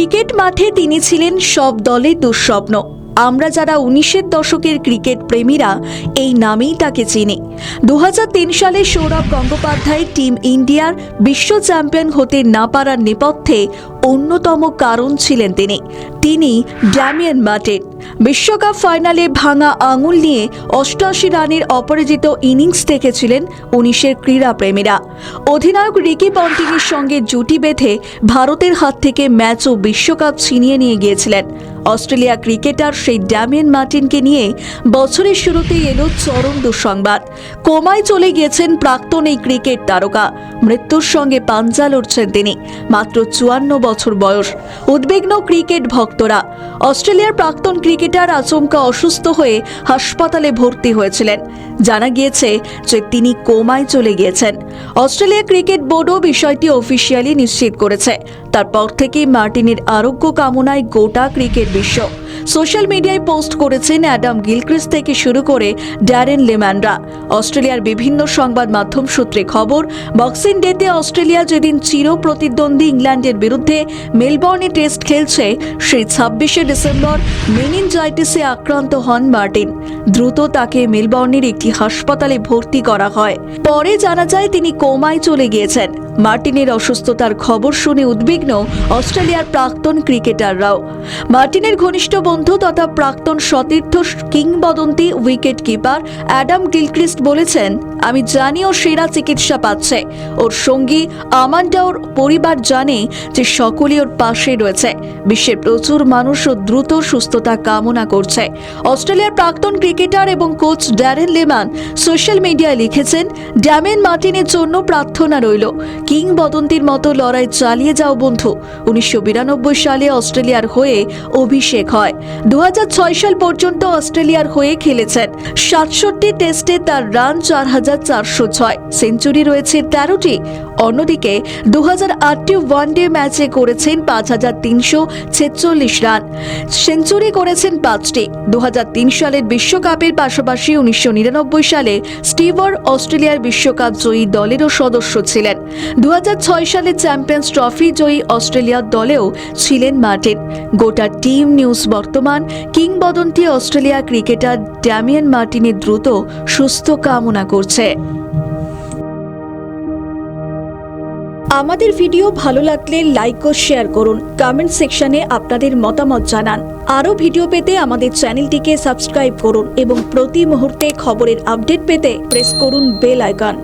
Cricket মাঠে তিনি ছিলেন সব দলের দুঃস্বপ্ন। আমরা যারা উনিশের দশকের ক্রিকেট প্রেমীরা, এই নামেই তাকে চিনি। দু হাজার তিন সালে সৌরভ গঙ্গোপাধ্যায় টিম ইন্ডিয়ার বিশ্ব চ্যাম্পিয়ন হতে না পারার নেপথ্যে অন্যতম কারণ ছিলেন তিনি। তিনি ড্যামিয়ান মার্টিন। বিশ্বকাপ ফাইনালে ভাঙা আঙুল নিয়ে অষ্টআশি রানের অপরাজিত ইনিংস দেখেছিলেন উনিশের ক্রীড়াপ্রেমীরা। অধিনায়ক রিকি পন্টিংয়ের সঙ্গে জুটি বেঁধে ভারতের হাত থেকে ম্যাচ ও বিশ্বকাপ ছিনিয়ে নিয়ে গিয়েছিলেন। অস্ট্রেলিয়া ক্রিকেটার সেই ড্যামিয়ান মার্টিনকে নিয়ে বছরের শুরুতেই এলো চরম দুঃসংবাদ। কোমায় চলে গিয়েছেন প্রাক্তন এই ক্রিকেট তারকা। মৃত্যুর সঙ্গে পাঞ্জা লড়ছেন তিনি, মাত্র চুয়ান্ন বছর বয়স। উদ্বিগ্ন ক্রিকেট ভক্তরা, অস্ট্রেলিয়ার প্রাক্তন ক্রিকেটার আচমকা অসুস্থ হয়ে হাসপাতালে ভর্তি হয়েছিলেন। জানা গিয়েছে যে তিনি কোমায় চলে গিয়েছেন। অস্ট্রেলিয়া ক্রিকেট বোর্ডও বিষয়টি অফিসিয়ালি নিশ্চিত করেছে। তারপর থেকেই মার্টিনের আরোগ্য কামনায় গোটা ক্রিকেট বিশ্ব সোশ্যাল মিডিয়ায় পোস্ট করেছেন অ্যাডাম গিলক্রিস থেকে শুরু করে ড্যারেন লেম্যানরা অস্ট্রেলিয়ার বিভিন্ন সংবাদ মাধ্যম সূত্রে খবর, বক্সিং ডেতে অস্ট্রেলিয়া যেদিন চির প্রতিদ্বন্দ্বী ইংল্যান্ডের বিরুদ্ধে মেলবর্নে টেস্ট খেলছে, সেই ছাব্বিশে ডিসেম্বর মেনিনজাইটিসে আক্রান্ত হন মার্টিন। দ্রুত তাকে মেলবর্নের একটি হাসপাতালে ভর্তি করা হয়। পরে জানা যায়, তিনি কোমায় চলে গিয়েছেন। মার্টিনের অসুস্থতার খবর শুনে উদ্বিগ্ন অস্ট্রেলিয়ার প্রাক্তন ক্রিকেটাররাও। মার্টিনের ঘনিষ্ঠ বন্ধু তথা প্রাক্তন সতীর্থ কিংবদন্তি উইকেট কিপার অ্যাডাম গিলক্রিস্ট বলেছেন, আমি জানি ও সেরা চিকিৎসা পাচ্ছে। ওর সঙ্গী আমান্ডা ওর পরিবার জানে যে সকলে ওর পাশে রয়েছে। বিশ্বের প্রচুর মানুষ ও দ্রুত সুস্থতা কামনা করছে। অস্ট্রেলিয়ার প্রাক্তন ক্রিকেটার এবং কোচ ড্যারেন লেমান সোশ্যাল মিডিয়ায় লিখেছেন, ড্যামেন মার্টিনের জন্য প্রার্থনা রইল। কিংবদন্তির মতো লড়াই চালিয়ে যাও বন্ধু। উনিশশো বিরানব্বই সালে অস্ট্রেলিয়ার হয়ে অভিষেক হয়। দু হাজার ছয় সাল পর্যন্ত অস্ট্রেলিয়ার হয়ে খেলেছেন। সাতষট্টি টেস্টে তার রান চার হাজার চারশো ছয়। সেঞ্চুরি রয়েছে তেরোটি। অন্যদিকে দু হাজার আটটি ওয়ানডে ম্যাচে করেছেন পাঁচ হাজার তিনশো ছেচল্লিশ রান। সেঞ্চুরি করেছেন পাঁচটি। দু সালের বিশ্বকাপের পাশাপাশি উনিশশো নিরানব্বই সালে স্টিভার অস্ট্রেলিয়ার বিশ্বকাপ জয়ী দলেরও সদস্য ছিলেন। দু হাজার ছয় সালে চ্যাম্পিয়ন্স ট্রফি জয়ী অস্ট্রেলিয়ার দলেও ছিলেন মার্টিন গোটা টিম নিউজ বর্তমান কিংবদন্তি অস্ট্রেলিয়া ক্রিকেটার ড্যামিয়ান মার্টিনের দ্রুত সুস্থ কামনা করছে। আমাদের ভিডিও ভালো লাগলে লাইক ও শেয়ার করুন। কমেন্ট সেকশনে আপনাদের মতামত জানান। আরও ভিডিও পেতে আমাদের চ্যানেলটিকে সাবস্ক্রাইব করুন এবং প্রতি মুহূর্তে খবরের আপডেট পেতে প্রেস করুন বেল আইকন